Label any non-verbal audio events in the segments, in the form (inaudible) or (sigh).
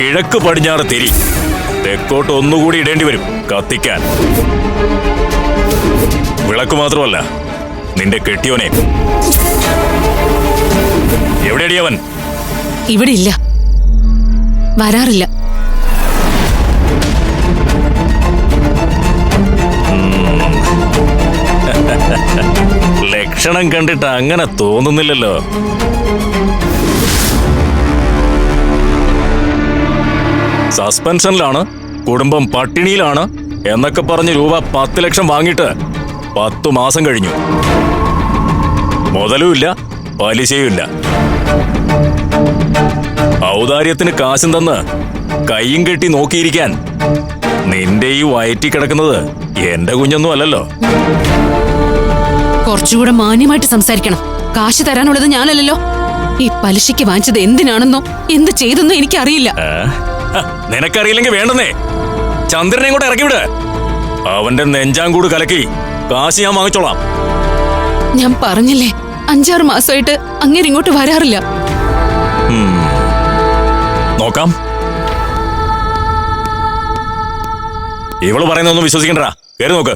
കിഴക്ക് പടിഞ്ഞാറ് തിരി. തെക്കോട്ട് ഒന്നുകൂടി ഇടേണ്ടി വരും. കത്തിക്കാൻ. വിളക്ക് മാത്രമല്ല നിന്റെ കെട്ടിയോനെ. എവിടെയടി അവൻ? ഇവിടെ ഇല്ല വരാറില്ല (laughs) ലക്ഷണം കണ്ടിട്ട് അങ്ങനെ തോന്നുന്നില്ലല്ലോ. സസ്പെൻഷനിലാണ് കുടുംബം പട്ടിണിയിലാണ് എന്നൊക്കെ പറഞ്ഞ് രൂപ പത്ത് ലക്ഷം വാങ്ങിയിട്ട് പത്തു മാസം കഴിഞ്ഞു. മുതലുമില്ല പലിശയുമില്ല. ഔദാര്യത്തിന് കാശും തന്ന് കൈയും കെട്ടി നോക്കിയിരിക്കാൻ നിന്റെ ഈ വയറ്റി കിടക്കുന്നത് എന്റെ കുഞ്ഞൊന്നും അല്ലല്ലോ. കുറച്ചുകൂടെ മാന്യമായിട്ട് സംസാരിക്കണം. കാശ് തരാനുള്ളത് ഞാനല്ലല്ലോ. ഈ പലിശയ്ക്ക് വാങ്ങിച്ചത് എന്തിനാണെന്നോ എന്ത് ചെയ്തെന്നോ എനിക്കറിയില്ല. നിനക്കറിയില്ലെങ്കിൽ വേണ്ടെന്നേ. ചന്ദ്രനെ കൂടെ ഇറക്കിവിട് അവന്റെ നെഞ്ചാങ്കൂട് കലക്കി കാശ് ഞാൻ വാങ്ങിച്ചോളാം. ഞാൻ പറഞ്ഞില്ലേ അഞ്ചാറ് മാസമായിട്ട് അങ്ങേരിങ്ങോട്ട് വരാറില്ല. നോക്കാം. ഇവൾ പറയുന്നൊന്നും വിശ്വസിക്കണ്ടടാ കേറി നോക്ക്.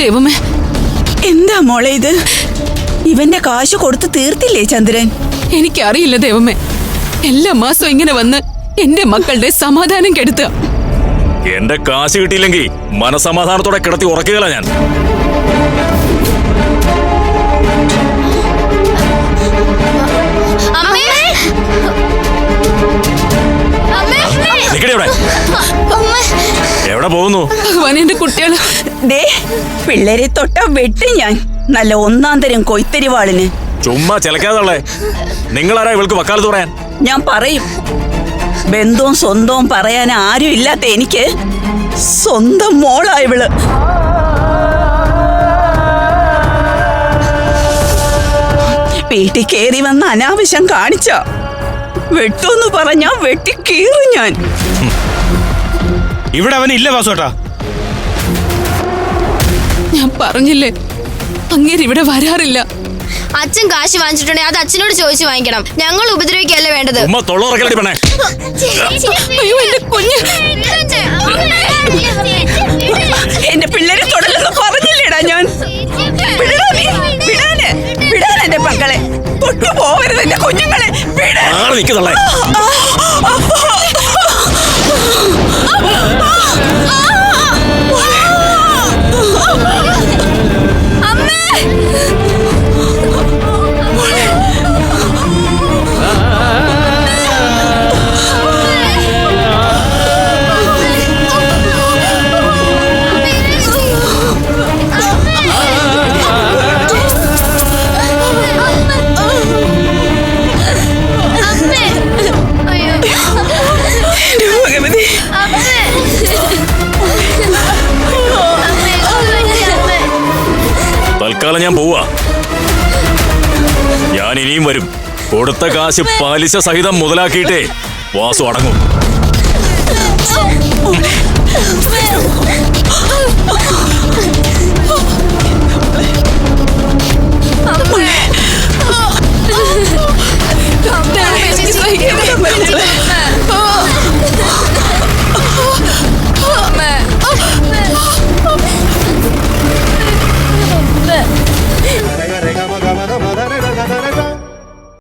ദൈവമേ. എന്താ മോളെ ഇത്? ഇവന്റെ കാശ് കൊടുത്ത് തീർത്തില്ലേ ചന്ദ്രൻ? എനിക്കറിയില്ല ദൈവമേ. എല്ലാ മാസം ഇങ്ങനെ വന്ന് എന്റെ മക്കളുടെ സമാധാനം കെടുത്തുക. എന്റെ കാശ് കിട്ടിയില്ലെങ്കിൽ മനസമാധാനത്തോടെ കിടത്തി ഉറക്കുകയല്ല ഞാൻ. എവിടെ പോകുന്നു? എന്റെ കുട്ടികൾ. ദേ പിള്ളേരെ തൊട്ട വെട്ടി ഞാൻ. നല്ല ഒന്നാം തരം കൊയ്ത്തരിവാളിന്. ചുമ്മാ ചിലക്കാതുള്ളേ. നിങ്ങളാരാ ഇവൾക്ക് വക്കാലത്ത് പറയാൻ? ഞാൻ പറയും. ബന്ധവും സ്വന്തവും പറയാൻ ആരും ഇല്ലാത്ത എനിക്ക് സ്വന്തം മോളായ ഇവൾ. വീട്ടിൽ കയറി വന്ന അനാവശ്യം കാണിച്ച? വെട്ടൂന്ന് പറഞ്ഞാ വെട്ടി കീറും ഞാൻ. ഇവിടെ അവൻ ഇല്ല വാസോട്ടാ ഞാൻ പറഞ്ഞില്ലേ അങ്ങേര് ഇവിടെ വരാറില്ല. അച്ഛൻ കാശ് വാങ്ങിച്ചിട്ടുണ്ടെങ്കിൽ അത് അച്ഛനോട് ചോദിച്ചു വാങ്ങിക്കണം. ഞങ്ങൾ ഉപദ്രവിക്കല്ല വേണ്ടത്. ചുമ്മാ തൊള്ളുറക്കലടി പെണ്ണേ. അയ്യോ എന്റെ കുഞ്ഞ്. എന്റെ പിള്ളേരെ തൊടലെന്ന് പറഞ്ഞില്ലേടാ ഞാൻ. വിടടാ നീ, വിടാന് വിടാൻ എന്റെ മക്കളെ. തൊട്ടു പോവരുത് എന്റെ കുഞ്ഞുങ്ങളെ. വിടാ. ആൾ നിൽക്കുന്നുള്ളേ തൽക്കാലം ഞാൻ പോവാ ഞാൻ ഇനിയും വരും കൊടുത്ത കാശ് പലിശ സഹിതം മുതലാക്കിയിട്ടേ വാസു അടങ്ങും